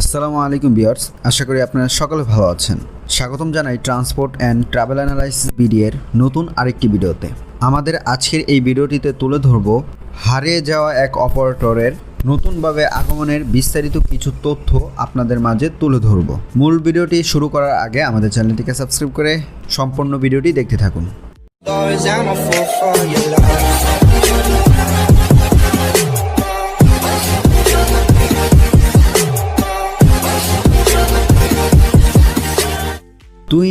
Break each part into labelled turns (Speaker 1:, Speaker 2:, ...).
Speaker 1: আসসালামু আলাইকুম বিয়ার্স আশা করি আপনারা সকলে ভালো আছেন। স্বাগতম জানাই ট্রান্সপোর্ট অ্যান্ড ট্রাভেল অ্যানালাইসিস বিডিএর নতুন আরেকটি ভিডিওতে। আমাদের আজকের এই ভিডিওটিতে তুলে ধরব হারিয়ে যাওয়া এক অপারেটরের নতুনভাবে আগমনের বিস্তারিত কিছু তথ্য আপনাদের মাঝে তুলে ধরব। মূল ভিডিওটি শুরু করার আগে আমাদের চ্যানেলটিকে সাবস্ক্রাইব করে সম্পূর্ণ ভিডিওটি দেখতে থাকুন।
Speaker 2: Stories,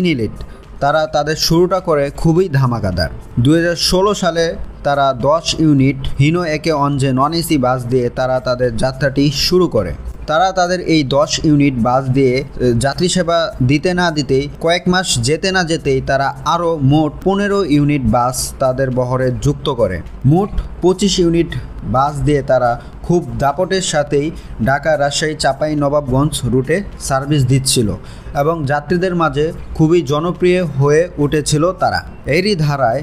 Speaker 1: নিলিট তারা তাদের শুরুটা করে খুবই ধামাকাদার। দু হাজার ষোলো সালে তারা দশ ইউনিট হিনো একে অঞ্জে নন এসি বাস দিয়ে তারা তাদের যাত্রাটি শুরু করে। তারা তাদের এই দশ ইউনিট বাস দিয়ে যাত্রী সেবা দিতে না দিতেই, কয়েক মাস যেতে না যেতেই তারা আরও মোট পনেরো ইউনিট বাস তাদের বহরে যুক্ত করে। মোট পঁচিশ ইউনিট বাস দিয়ে তারা খুব দাপটের সাথেই ঢাকা, রাজশাহী, চাপাই, নবাবগঞ্জ রুটে সার্ভিস দিচ্ছিল এবং যাত্রীদের মাঝে খুবই জনপ্রিয় হয়ে উঠেছিল তারা। এরই ধারায়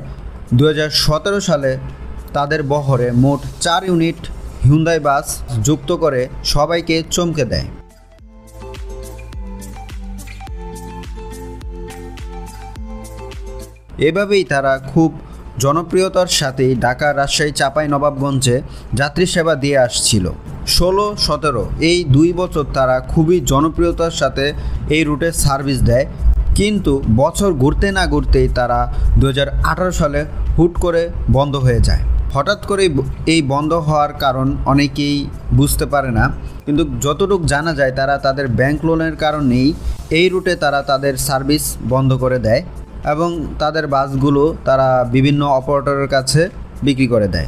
Speaker 1: দু হাজার সতেরো সালে তাদের বহরে মোট চার ইউনিট হিউন্দাই বাস যুক্ত করে সবাইকে চমকে দেয়। এভাবেই তারা খুব জনপ্রিয়তার সাথেই ঢাকা রাজশাহী চাপাই নবাবগঞ্জে যাত্রী সেবা দিয়ে আসছিল। ষোলো, সতেরো এই দুই বছর তারা খুবই জনপ্রিয়তার সাথে এই রুটে সার্ভিস দেয়। কিন্তু বছর ঘুরতে না ঘুরতেই তারা দু হাজার আঠারো সালে হুট করে বন্ধ হয়ে যায়। হঠাৎ করেই ব- এই বন্ধ হওয়ার কারণ অনেকেই বুঝতে পারে না। কিন্তু যতটুকু জানা যায় তারা তাদের ব্যাংক লোনের কারণেই এই রুটে তারা তাদের সার্ভিস বন্ধ করে দেয় এবং তাদের বাসগুলো তারা বিভিন্ন অপারেটরের কাছে বিক্রি করে দেয়।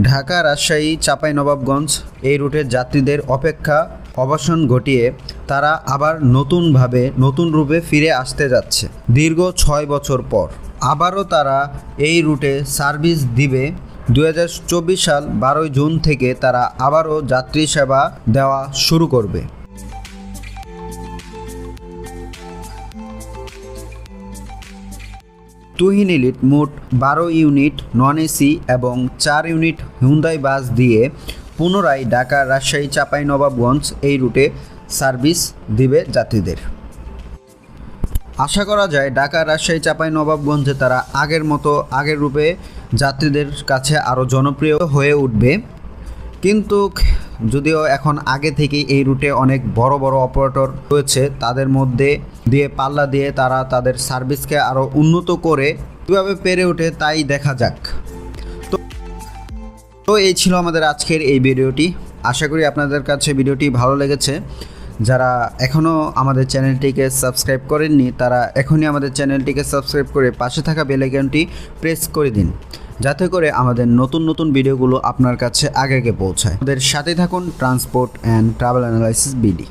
Speaker 1: ঢাকা, রাজশাহী চাঁপাইনবাবগঞ্জ এই রুটের যাত্রীদের অপেক্ষা অবসান ঘটিয়ে তারা আবার নতুনভাবে নতুন রূপে ফিরে আসতে যাচ্ছে দীর্ঘ ছয় বছর পর। আবারও তারা এই রুটে সার্ভিস দিবে। দু হাজার চব্বিশ সাল বারোই জুন থেকে তারা আবারও যাত্রী সেবা দেওয়া শুরু করবে। তুহিন ইলিট মোট বারো ইউনিট নন এসি এবং চার ইউনিট হিউন্দাই বাস দিয়ে পুনরায় ঢাকা রাজশাহী চাপাই নবাবগঞ্জ এই রুটে সার্ভিস দিবে যাত্রীদের। আশা করা যায় ঢাকা রাজশাহী চাপাই নবাবগঞ্জে তারা আগের মতো আগের রূপে যাত্রীদের কাছে আরও জনপ্রিয় হয়ে উঠবে। কিন্তু যদিও এখন আগে থেকেই এই রুটে অনেক বড় বড় অপারেটর রয়েছে, তাদের মধ্যে দিয়ে পাল্লা দিয়ে তারা তাদের সার্ভিসকে আরও উন্নত করে কীভাবে পেরে ওঠে তাই দেখা যাক। তো এই ছিল আমাদের আজকের এই ভিডিওটি। আশা করি আপনাদের কাছে ভিডিওটি ভালো লেগেছে। যারা এখনও আমাদের চ্যানেলটিকে সাবস্ক্রাইব করেননি, তারা এখনই আমাদের চ্যানেলটিকে সাবস্ক্রাইব করে পাশে থাকা বেল আইকনটি প্রেস করে দিন। যাতে করে আমাদের নতুন নতুন ভিডিওগুলো আপনার কাছে আগে আগে পৌঁছায়। আমাদের সাথে থাকুন transport and travel analysis BD